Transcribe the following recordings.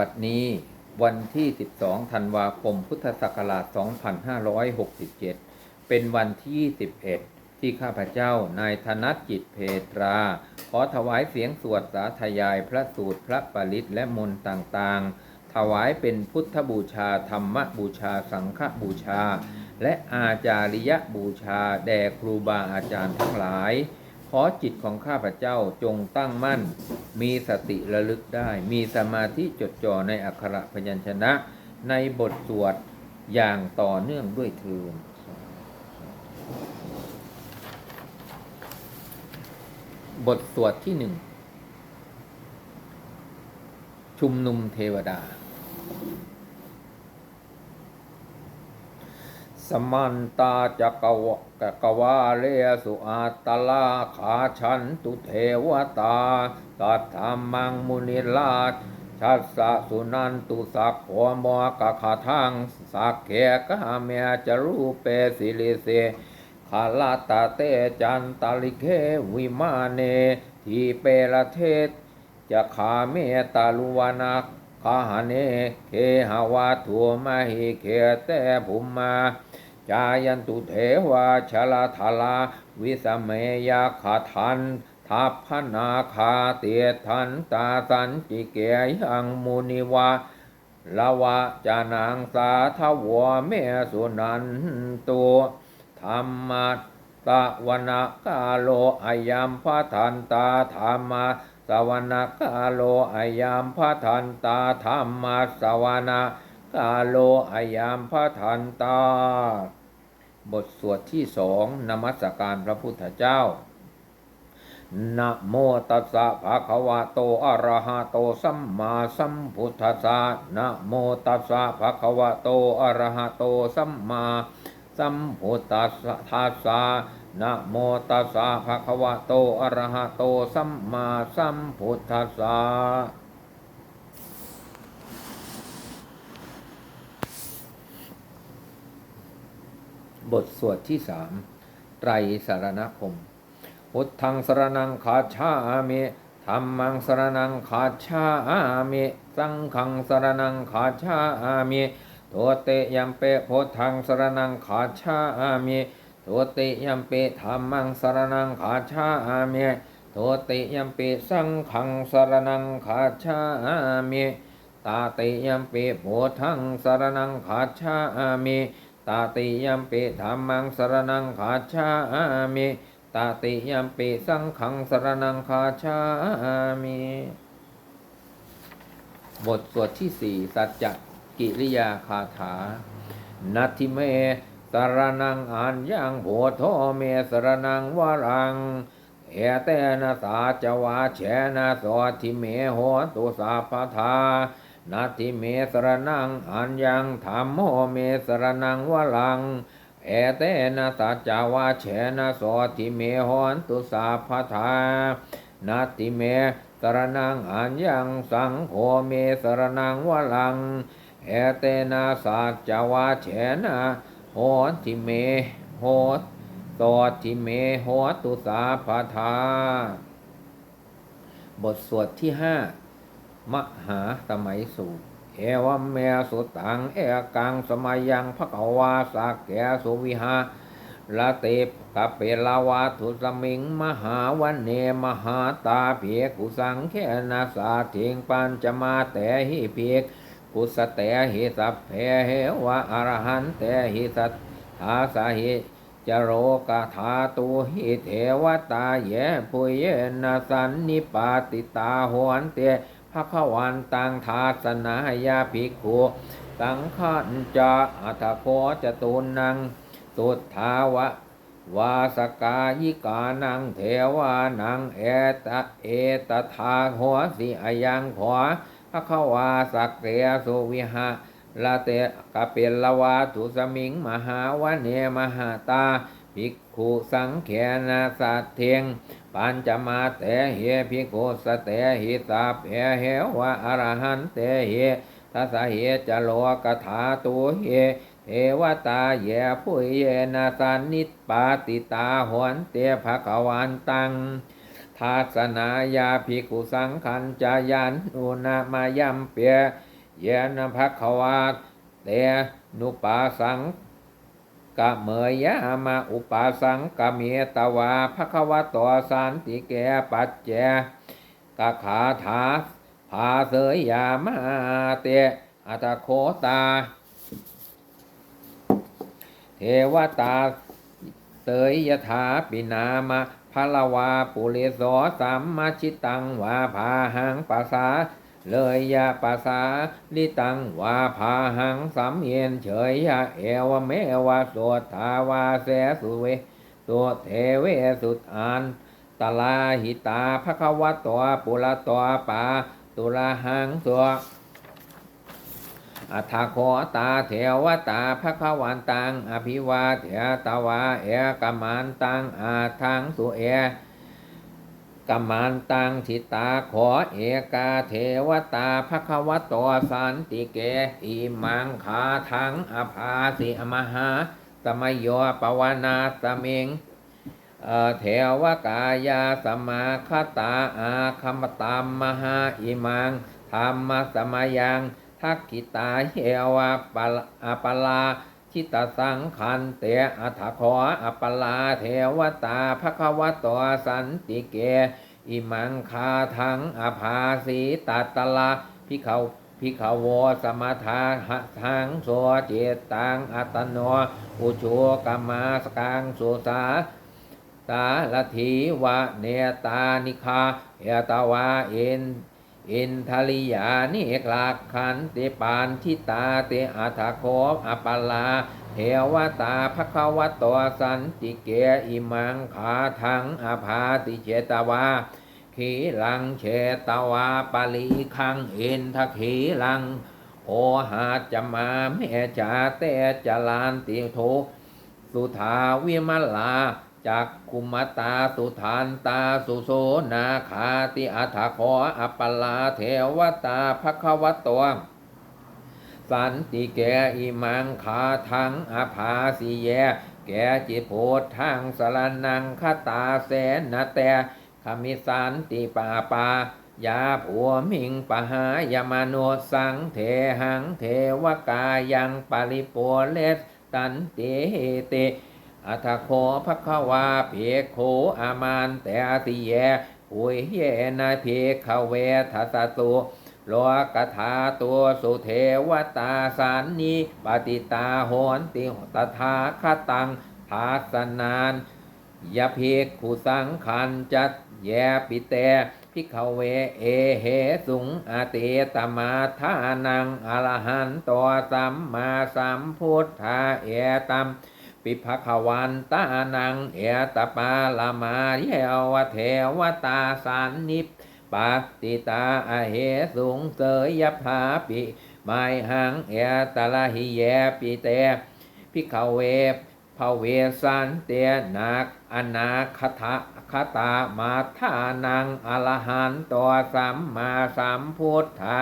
บัดนี้วันที่ 12 ธันวาคม พุทธศักราช 2567 เป็นวันที่11ที่ข้าพเจ้านายธนัทจิตเพตรา ขอถวายเสียงสวดสาธยายพระสูตรพระปริตและมนต์ต่างๆ ถวายเป็นพุทธบูชา ธรรมบูชา สังฆบูชา และอาจาริยบูชา แด่ครูบาอาจารย์ทั้งหลาย ขอจิตของข้าพเจ้าจงตั้งมั่น มีสติระลึกได้ มีสมาธิจดจ่อในอักขระพยัญชนะ ในบทสวดอย่างต่อเนื่องด้วยเทินบทสวดที่หนึ่งชุมนุมเทวดา สมันตาจักวะกะกวาเลสุอาตลาขาชันตุเทวตาตัตถามังมุนิราชชัสสะสุนันตุสักขวมอกะขาทังสักเขกะเมจรูเปสิลิเสขลาตาเตจันตาลิเควิมาเน ทีเประเทศจะขาเมตาลุวานาคาหเนเคหาวาทัวมหิเคเตภุมมา จายันตุเทวาชลาธาลา วิสเมยาขาทันทัพพนาคาเตียทันตาสันจิเกยัง มุนิวาลาวะจานางสาทวเมสุนันตัวธรรมะตะวนกาโลอายัมพะทันตาธรรมะสวนกาโลอายัมพะทันตาธรรมะสวน กาโลอายัมพะทันตา บทสวดที่สองนมัสการพระพุทธเจ้านะโมตัสสะภะคะวะโตอะระหะโตสัมมาสัมพุทธัสสะนะโมตัสสะภะคะวะโตอะระหะโตสัมมาสัมพุทธัสสะนะโมตัสสะภะคะวะโตอะระหะโตสัมมาสัมพุทธัสสะ บทสวดที่สามไตรสารณคมพุทธังสรนังขาชาเมธรรมังสรนังขาชาเม สังฆังสรนังขาชาเมตัวเตยัมเปพุทธังสรนังขาชาเมตัวเตยัมเปธรรมังสรนังขาชาเมตัวเตยัมเปสังฆังสรนังขาชาเมตาเตยัมเปพุทธังสรนังขาชาเม ตาติยัมปิธรรมังสรนังขาชามิตาติยัมปิสังขังสรนังขาชามิบทสวดที่สี่สัจจกิริยาคาถานัติเมสรนังอันยังโพโทเมสรนังวรัง เอเตนะสาจวาเชนะสวทิเมโหตุสาพทา นาทิเมสรนังอันยังธรรมโมเมสรนังวลัง เอเตนะสัจจาวาเชนะโสทิเมหอนตุสาพทานาทิเมสรนังอันยังสังโฆเมสรนังวลัง เอเตนะสัจจาวาเชนะโหทิเมโหโสทิเมโหตุสาพทาบทสวดที่ห้า มหาสมัยสูตร เอวมเมสุตังเอกังสมัยยังพระกวาสากแกสุวิหาละเตปตะเปลาวาทุสมิง มหาวันเนมหาตาเพียกุสังแคนาสาเทงปัญจมาแต่หิเพียกกุสแต่หิสัพเพเหวะอรหันแต่หิสัทธาสาหิจโรกาธาตุหิเทวตาเยปุเยนสันนิปาติตาหวนเต พระขวันตังทาสนายาภิกขุสังขันจะอัตโคจตุนังสุทธาวะวาสกายิกานังเทวานังเอตะเอตทาหัวสิอยังขวาพระขวาสักเตสุวิหะละเตกะเปลลวาทุสมิงมหาวะเนมหาตาภิกขุสังเขนาสัตเทง ปัญจมาเตเฮภิกสเตหิตาเพเหวะอรหันเตเหทัสเหจโลกถาตุเหเทวตาเยผู้เยนาสันนิปาติตาหวนเตภะกวันตังทาสนายาภิกขุสังขันจายันอุณามายัมเปียเยนะภควาเตนุปาสัง กะเมยยะมาอุปาสังกะเมตวาภควตวสันติแกปัจเจกะขาถาภาเสยยามาเตอัตโคตา เทวตาเตยยถาปินามะพลวาปุเรโสสัมมาชิตังวาภาหังปัสสา เลยยะปัสาลิตังวาภาหังสัมเยนเฉยยะเอวเมวะสวดทาวาเสสุเวสุเทเวสุตอานตลาหิตาภควะตัวปุระตัวปาตุลาหังสวอัฏฐโคตาเทวตาภควันตัง อภิวาเถตวาเอกมันตังอาทังสุเอ กมันตังทิตาขอเอกาเทวตาภควตสันติเกอิมังคาทังอภาสิอมหาสมยโยปวนาสเมงเอเทวกายาสมาคตาอาคัมตามมหาอิมังธรรมสมยังทักกิตาเยวะปะละอปลา ชิตสังคันเตอัฏฐขออปลาเทวตาภควตวสันติเก อิมังคาทังอภาสีตัตละพิเขาพิขาวสมทาหะทังโสเจตังอัตโนอุชูกมมาสกังสุสาตาลทีวะเนตานิคาเอตาวาเอ็น อินทลิยานิกลาขันติปานทิตาเตอัฏฐโคอปลาเทวตาภควตสันติเกอิมังขาทังอภาติเจตวาขีลังเชตวาปลีคังอินทขีลัง โอหาจมาเมจาเตจลานติโทสุทาวิมลา จากคุมตาสุทานตาสุโสนาคาติอัฏฐขออัปปลาเทวตาภควตวสันติแกอิมังคาทังอภาสิแย แกจิโพธทางสรนังคตาแสนนาแต่ขมิสันติปาปายาผัวมิงปหายมโนสังเทหังเทวกายังปริโปเลสตันเตเต อัทโคภควาเพโคอามานแต่ติแยหุยเยนาเพขเวทัสตุโลกถาตัวสุเทวตาสานนีปฏิตาโหนติตถาคตังภาสนานยะเพกขุสังขันจัดแยปิเตพิขเวเอเหสุงอาเตตมาทานังอรหันตัวสัมมาสัมพุทธาเอตัม ปิภควันตานังเอตปาลามาเยวเทวตาสันนิปปาติตาอเหสุงเสยยภาปิไมหังเอตละหิเยปิเตพิขเวภเวสันเตนักอนาคตะคตามาทานังอรหันตัวสัมมาสัมพุทธา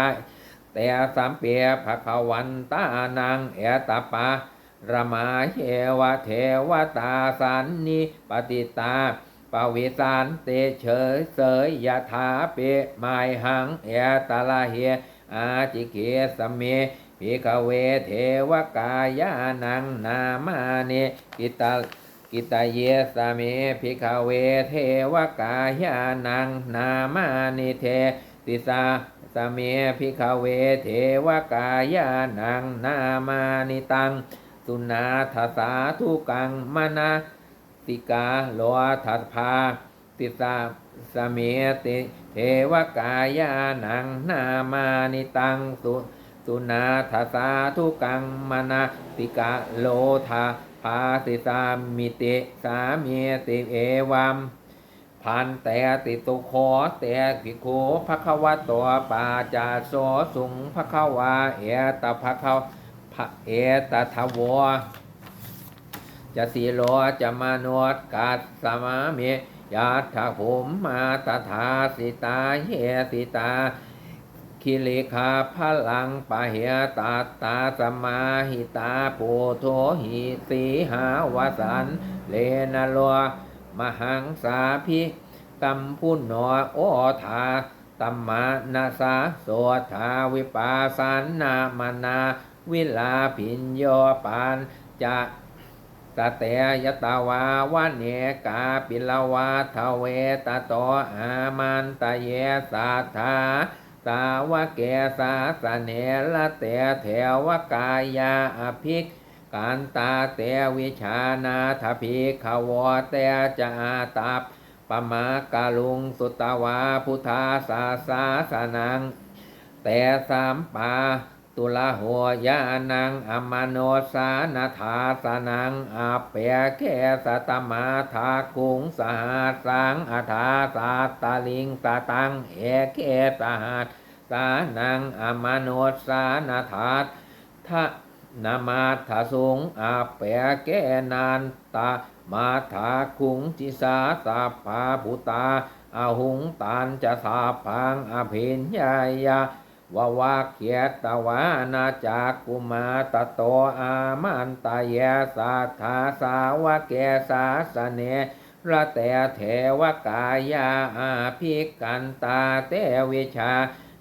แต่สัมเปียภควันตานังเอตปา รมาเยวะเทวตาสันนิปติตาปวิสานเตเฉยเสยยถาเปไมยหังเอตาลาเฮอาจิเกสเมพิกเวเทวกายานังนามาเนกิตากิตาเยสเมพิกเวเทวกายานังนามานิเทติสาสเมพิกเวเทวกายานังนามานิตัง สุนาทสาทุกังมานาติกาโลทัสภาติสาสเมติเทวกายานังนามานิตังสุสุนาทสาทุกังมานาติกาโลทาภาติสามิติสามีติเอวัมพันแต่ติตุโคแต่กิโคภควะตัวปาจาโสสุงภควาเอตภควพ ระเอตทวจะสีโลจะมานวดกัสสมาเมยาถาภูมมาตถาสิตาเฮสิตาคิลิคาพลังปะเหตาตาสมาหิตาปูโทหิสีหาวสันเลนะโลมหังสาพิตัมพุนโนโอทาตัมมานาสาโสธาวิปาสานนามนา วิลาพินโยปานจะตเตยตาวาวะเนกาปิลาวาทเวตโตอามันตะเยสัทธาสาวะเกสาสเนละเตเทวกายาอภิกการตาเตวิชานาทภิกขวเตจาตับปมากาลุงสุตวาพุทธาสาสาสนัง แต่สามปา ตุลาหัวยานังอมโนสานาถาสนังอาเปียแคสตมาทาคุงสหัสสังอาทาสาตาลิงตาตังเอเคสหัสสานังอมโนสานาถาทะนามาถาสุงอาเปียแกนันตามาถาคุงจิสาสาภาพุตาอาหุงตานจะสาพังอภิญญายา วาวาเขียตวานาจากกุมาตโตอามันตายสัทธาสาวะเกสาสเนระแต่เทวกายาอาภิกันตาเตวิชา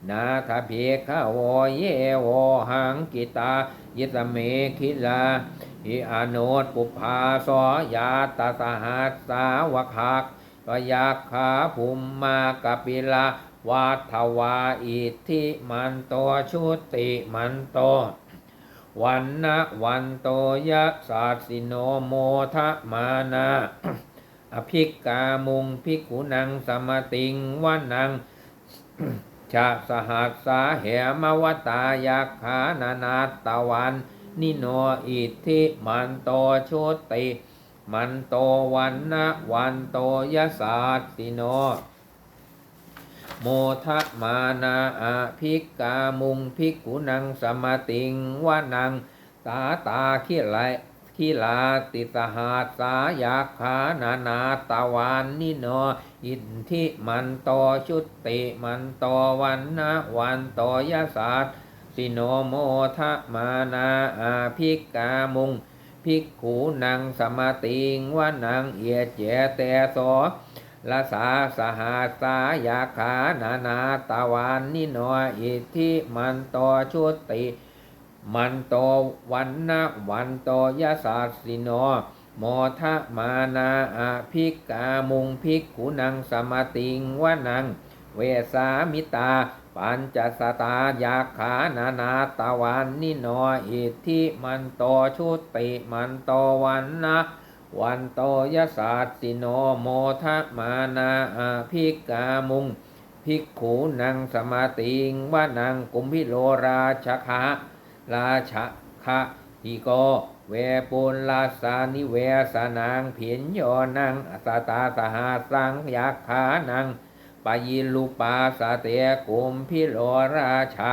นาทภิกขโวเยวหังกิตา ยิตเมคิลาหิอโนตปุภาสยาตสหัสสาวคักกยักขาภุมมากปิลา วัฏวาอิทธิมันโตชุติมันโตวันนะวันโตยะสาสิโนโมทะมานาอภิกามุงภิกขุนังสมติงวันนังชาสหัสสาเหมวตายักขานานาตะวัน นิโนอิทธิมันโตชุติ มันโตวันนะวันโตยะสาสิโน โมทะมานาอาภิกกามุงภิกขุนังสมติงวานังตาตาขิไลขิลาติสหัสายาขานานาตะวันนิโนอินทิมันโตชุติมันโตวันนะวันโตยะสัสสิโนโมทะมานาอาภิกกามุงภิกขุนังสมติงวานังเอียเจเตโส ละสาสหัสายาขานานาตะวันนิโนอิทิมันโตชุติ มันโตวันนะวันโตยะสัสสิโนโมทะมานาอาภิกกามุงภิกขุนังสมติงวนัง เวสามิตา ปัญจสตายาขานานาตะวันนิโนอิทิมันโตชุติมันโตวันนะ วันโตยสาสสิโนโมทะมานาอาภิกกามุง ภิกขุนังสมาติงวานังกุมพิโลราชคะราชคะหิโกเวปุลลาสานิเวสนางเพียนโยนังอสตาสหาสังยักขานังปยิลุปาสเตกุมพิโลราชา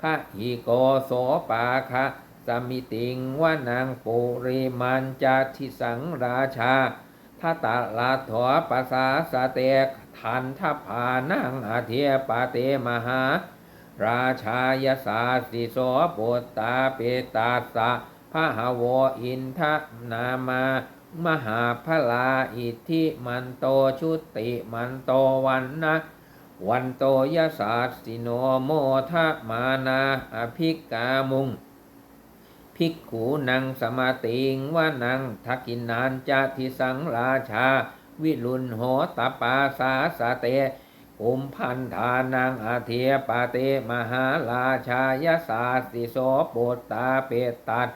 คะหิโกโสปาคะ สมิติงวานังปุริมันจัทิสังราชาทัตตะลาถวปสาสเตกทันทพานังอาเทียปาเตมหา ราชายสาสิโสปุตตาเปตาสะพระหวอินทนามามหาพลาอิทธิมันโตชุติมันโตวันนะวันโตยสาสิโนโมทะมานาอภิกามุง ภิกขุนังสมาติงว่านังทักกินนานจะทิสังราชา วิรุณโหตปาสาสเตอุมพันธานังอาเทียปาเตมหาราชายสาสิโสปุตตาเปตตัส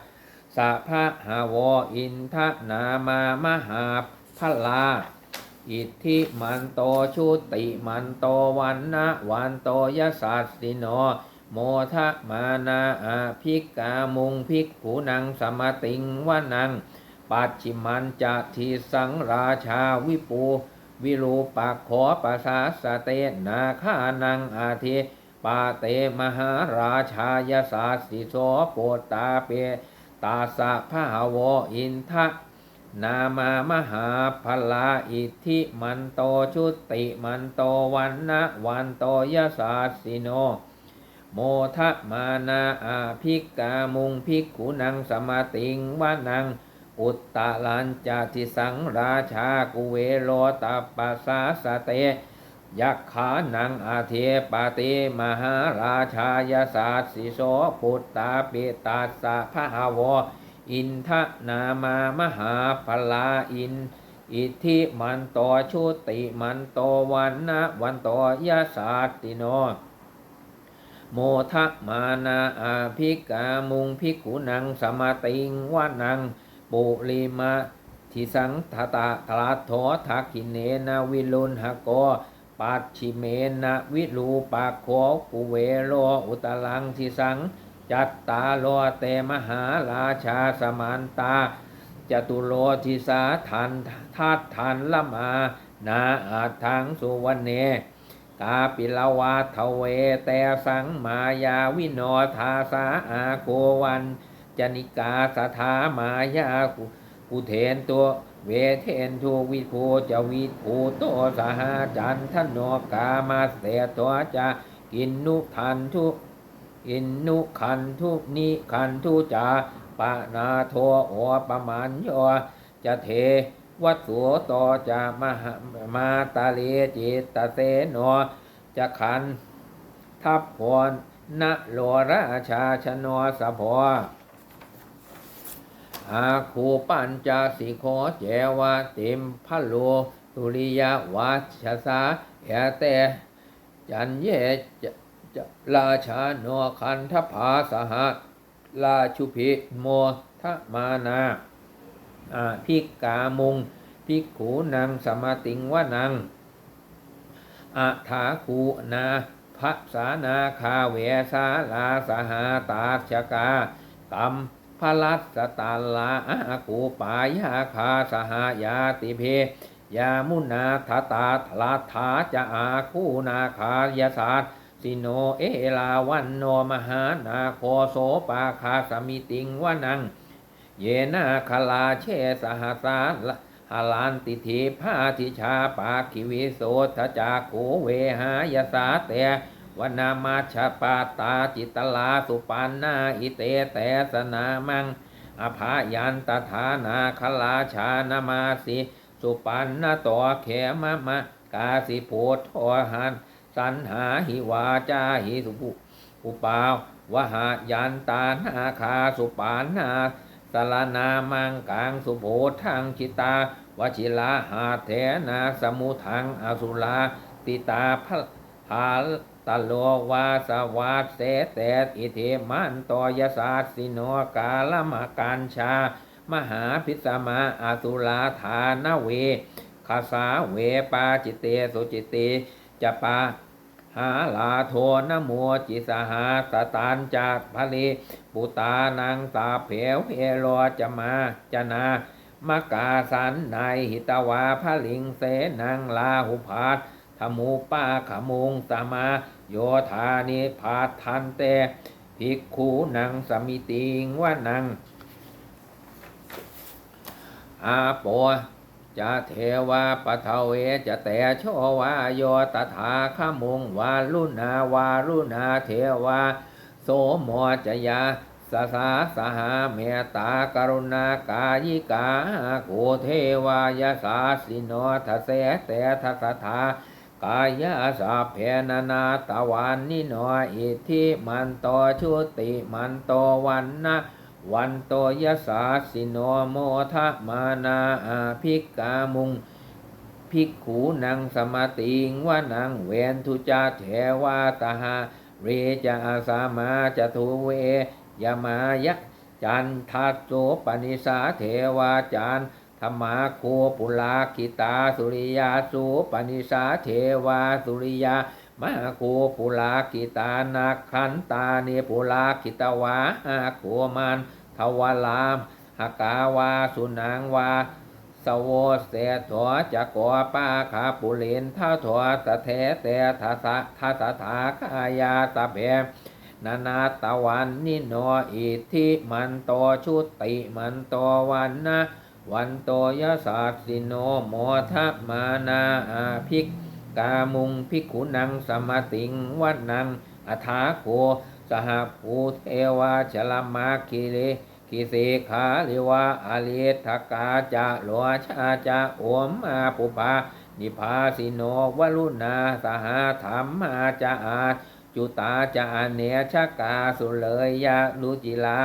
สะพะหาวอินทนามามหาพลา อิทธิมันโตชุติมันโตวันนะวันโตยสัสสิโน โมทะมานาอาภิกกามุงภิกขุนังสมติงวานังปัจฉิมันจะทีสังราชาวิปู วิรูปักขอปสาสเตนาคานังอาเทปาเตมหาราชายสาสิโสโปตาเปตาสะพะหาวอินทะนามามหาพลาอิทธิมันโตชุติมันโตวันนะวันโตยสาสิโน โมทะมานาอาภิกามุงภิกขุนังสมาติงวานังปอุตตะลันจาทิสังราชากุเวโลตัปปัสสาสเตยักขานังอาเทปาติมหาราชายาศาสสิโสพุตตาปิตัสะพะหาวอินทนามามหาพลาอิน อิทธิมันโตชุติมันโตวันนะวันโตยาศาสติโน โมทะมานาอาภิกามุงภิกขุนังสมาติงวานัง ปุริมาทิสังทตาทลาโถทักขิเนนาวิลุนหโกปัจฉิเมนะวิรูปากโขกุเวโลอุตลังทิสัง จัตตาโลเตมหาราชาสมานตาจตุโลทิสาทันทัดทันละมา นาอาทังสุวรรณเน กาปิลาวาทเว แต่สังมายาวิโนทาสาอาโกวันจนิกาสถามายากุเทนตัวเวเทนทูวิภูจวิภูโตสหาจันทโนกามาเสตัวจะกินนุทันทุอินนุขันทุนิขันทุจาปะนาโทโอปะมาณโยจะเท วัตถุโตจะมหามาตาเลจิตตเสโนจะขันทัพพรณโลราชาชนสะพออาคูปัญจสิโคเจวะติมพะโลตุริยวัชสาเอเตจันเยจจะราชาโนคันทภาสหะราชุพิโมทมานา อภิกามุงภิกขูนังสมาติงวะนังอาถาคูนาภะสานาคาเวสาลาสหาตาชกาตัมพลัสตาลาอากูปายาคาสหายาติเพยามุนาทตาทลาถาจะอาคูนาคายศาสสิโนเอลาวันโนมหานาโคโสปาคาสมิติงวะนัง เยนาคลาเชสหสาละหลานติทีพาทิชาปาคิวิโสทจากโขเวหายสาเตวนามาชปาตาจิตลาสุปานนาอิเตเตสนามังอภายันตถานาคลาชานามาสิสุปันนตอเขมะมะกาสิโพธหันสันหาหิวาจาหิสุปุปาววหายันตานาคาสุปานนา สลานามังกังสุโพทังชิตาวชิลาหาเถนาสมุทังอสุลาติตาพหาตโลวาสวัสเสเตอิเทมันตยศาสิโนกาลมการชา มหาพิสมาอสุลาฐานเวคาสาเวปาจิเตสุจิเตจะปา หาลาโทนโมจิสหาสตานจากพะลีปุตานังตาเพวเพโลจะมาจนามกาสันในหิตวาพะลิงเสนังลาหุพาทธมูปาขมุงตมาโยธานิพาทันเตภิกขูนังสมิติงวะนังอาโป จะเทวาปะทเวจะแต่โชวายตถาขมุงวาลุนาวารุณาเทวา โสมจยาสสาสหาเมตตากรุณากายิกาโกเทวายาสาสิโนทะเสเตทัสถากายาสาเพนานาตะวันนิโนอิทธิมันโตชุติมันโตวันนะ วันโตยสาสิโนโมทะมานาอาภิกามุง ภิกขูนังสมาติงวะนังเวนทุจาเทวาตหาเรจาสามาจทุเวยามายะจันทัสโสปนิสาเทวาจันธรรมาโคปุลาคิตาสุริยาสุปนิสาเทวาสุริยา มาโคปุลาคิตานาคันตาเนปุลาคิตวาอาโคมันทวลามหกาวาสุนังวาสโวเสถอจะกอป้าขาปุเลนท่าถอตะเทแต่ทัสะทัสถาคายาตะเพนานาตะวันนิโนอิทิมันโตชุติมันโตวันนะวันโตยศาสสิโนโมทะมานาอาภิก กามุงภิกุนังสมติงวันังอัฐาโคสหภูเทวาชลมาคิเลกิเสขาลิวะอาเลทกาจะหลวชาจะโอมมาปุปานิพาสิโนวลุนาสหาธรรมาจะอาจุตาจะอเนชกาสุเลยยะลุจิลา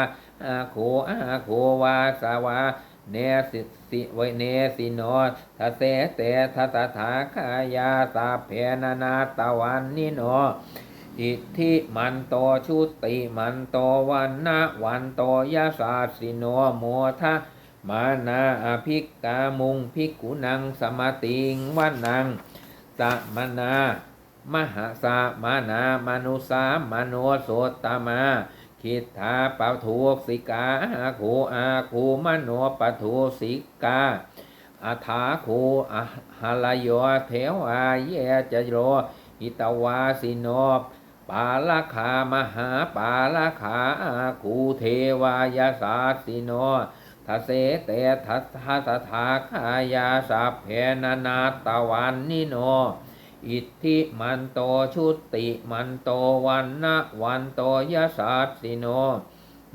อาโคอาโควาสาวาเนสิ สิไวเนสิโนทะเสเตทะตถาคายาสาเพนานาตะวันนิโนอิทธิมันโตชุติมันโตวันนะวันโตยะสาสิโนโมทะมานาอภิกกามุงภิกขุนังสมติงวันนังสะมนามหาสามานามนุสามโนโสตตมา คิดถาปะทุสิกาอาคูอาคูมโนปะทุสิกาอาถาคูอาหาลโยเทวาเยจะโรหิตวาสิโนปาลขามหาปาลขาอาคูเทวายาสาสิโนทเสเตทัสทะสถาคายาสัพเพนานาตวันนิโน อิทธิมันโตชุติมันโตวันนะวันโตยะสัสสิโน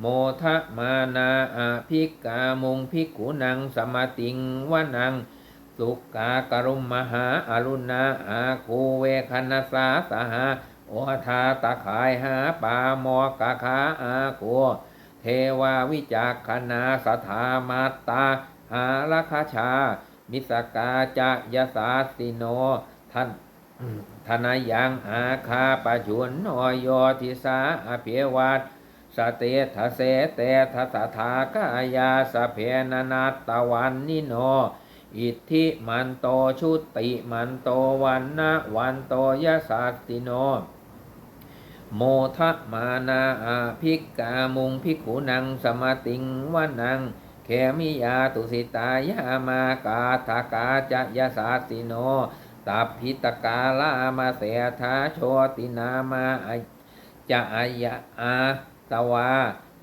โมทะมานาอาภิกามุงภิกขุนังสมติงวนัง สุกากรุมมหาอรุณาอาคูเวคณสาสหาโอทาตะขายหาปามอกะขาอาโคเทวาวิจักขณาสถามาตตาหาลคชา มิสกาจะยสาสิโนท่าน ธนายังอาคาปะชุนโนโยทิสาอเพียวัตสเตทะเสเตทะสถากายาสเพนนาตะวันนิโน อิทธิมันโตชุติมันโตวันนะวันโตยะสัสติโน โมทะมานาอาภิกกามุงภิกขุนังสมติงวนังเขมิยาตุสิตายามากาทากาจะยะสาสิโน ตับพิตกาลามาเสธาโชตินามาอจะอายะอาตวา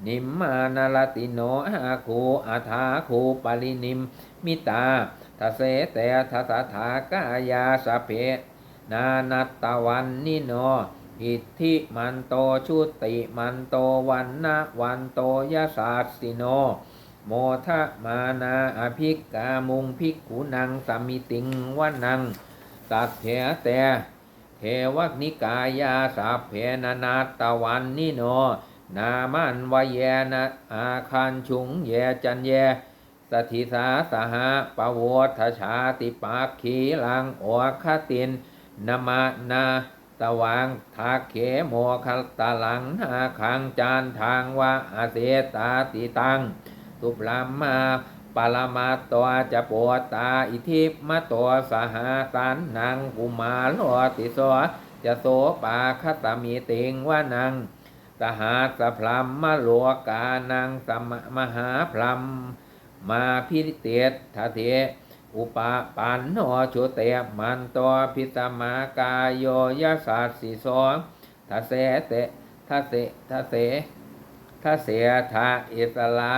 นิมมานาลติโนอาคูอาทาคูปรินิมมิตาทเสเตทะสถากายาสเพ นานัตตะวันนิโนอิทธิมันโตชุติมันโตวันนะวันโตยะสาสิโน โมทะมานาอภิกกามุงภิกขุนังสมิติงวนัง สัตเถเตเทวนิกายาสัพเพนานาตะวันนิโน นามันวเยนะอาคันชุงเยจันเย สถิสาสหะปวทชาติปักขีลังโอคตินนมานาตะวังทาเขโมคตะลังนาคังจานทางวะอาเสตาติตัง ตุปลามา ปรมาตัวจะปวตาอิทิมตัวสหาสันนังกุมาโลติโสจะโสปาคตมีติงวะนังสหาสพลัมมะโลกานังสมมหาพลัมมาพิเตตทะเทอุปาปันโนชุเตมันตัวพิตมากายโยยสัสสิโสทะเสเตทะเสทะเสทะเสทะอิสลา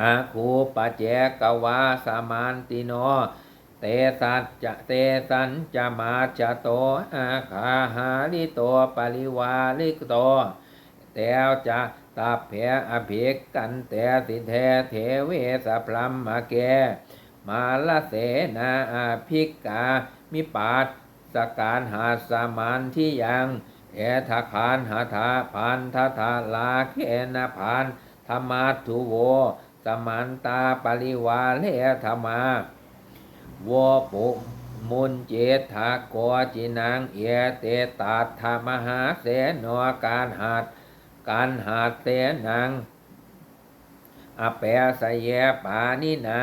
อาคูปะเจกวาสามันติโน เตสัจจะเตสันจะมาจะโตอาคาหาลิโตปริวาลิกโตแต้วจะตาเพอภิกกันแต่สิเทเทเวสพลัมมาแก มาลเสนาอาภิกกามิปาตสการหาสมานที่ยังเอทคานหาทาพันทธาลาเคนะพานธรรมาทุโว สมันตาปริวาเลธรรมาวปุมุนเจธาโกจินังเอเตตาธรรมหาเสนอการหัดการหาเสนังอเปสเยปานินา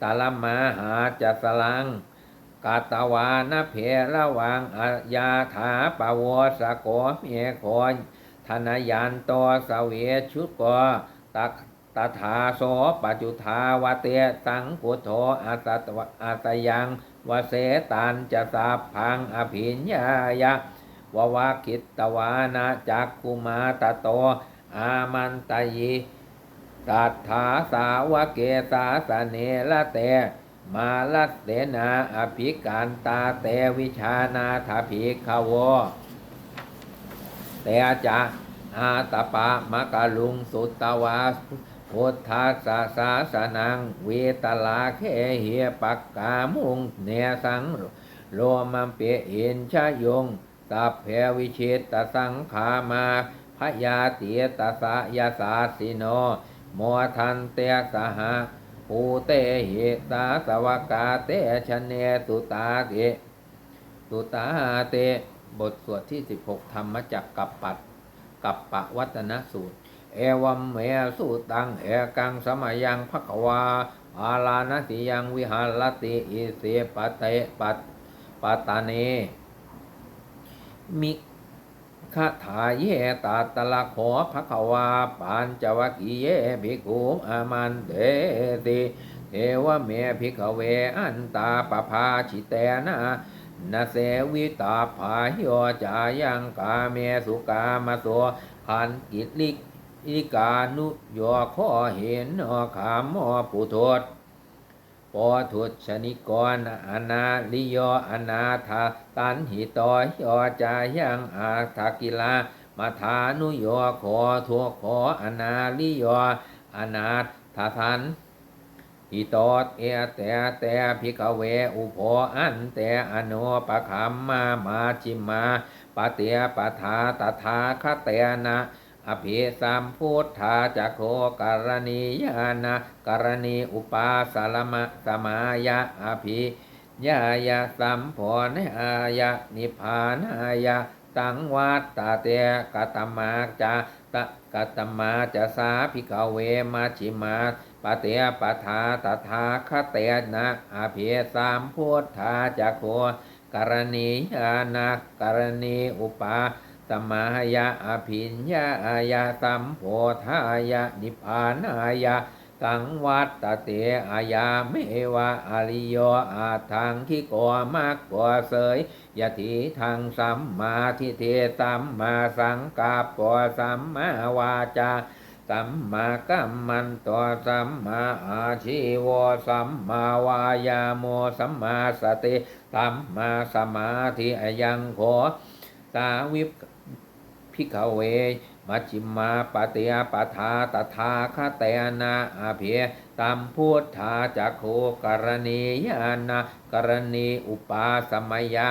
ตาลมาหาจัสลังกาตวานเพระวังอายาถาปวสโกเมโคธนยันตสเวชุกโกตัก ตถาโสปัจจุทาวเตสังพุทโธอาตตวอาตยังวเสตันจะสาพังอภิญญายะววาคิตตวานาจักคุมาตโต อามันตยิตัทธาสาวเกตาสเนละเต มาลัสเสนาอภิการตาเตวิชานาถภิกขวแต่จะอาตปะมะกะลุงสุตตวา พุทธัสสะสาสนังเวตลาเคเหียปักกามุงเนสังโลมัมเปเอินชะยงตัพเพวิเชตตสังขามาพยาเตียตสะยาสาสิโนโมทันเตสหะภูเตหิตาสวกาเตชเนตุตาเตตุตาเต บทสวดที่ 16 ธรรมจักกับปัดกับปะวัตนสูตร เอวัมเมสุตังเอกังสมัยยังภควาอาลานาติยังวิหารติอิเสปะเตปัตปตาเน มิคาถาเยตาตละขอภควาปานจวกีเยภิกขุอามันเตติเทวเมภิกเวอันตาปภาชิเตนะนาเสวิตาภาโยจายังกาเมสุกามโสขันกิลิก อิกานุโยขอเห็นอขามอปุโทษปอทุชนิกรอนาลิโยอนาถาตันหิตอยโยจายังอาทากิลามาทานุโยขอทัวขออนาลิโยอนาถาทันหิตอดเอแต่แต่พิกเวอุโพอันแต่อโนปะคัมมามาจิมมาปะเตียปะทาตถาคเตนะ อภิสัมพุทธาจักโคกรณียานะกรณีอุปาสลมะสมายะอภิยายะสัมพรอายะนิพานายะตังวัตตาเตกตมาจาตะกตมาจะสาภิกเวมาชิมาปเตปทาตถาคเตนะอภิสัมพุทธาจักโคกรณียานะกรณีอุปา สมายะอภิญญาอายะสัมโพธายะนิพพานายะสังวัตตเตอายาเมวะอริโยอาทังคิโกมากกว่าเสยยะทิทางสัมมาทิเทสัมมาสังกาปะสัมมาวาจาสัมมากัมมันตัวสัมมาอาชีวะสัมมาวายาโมสัมมาสติสัมมาสมาธิอยังโขสาวิป พิกเว มัจจิมาปะเตียปะทาตถาคเตนาอาเพตัมพุทธาจักโคกรณียานากรณีอุปาสมัยะ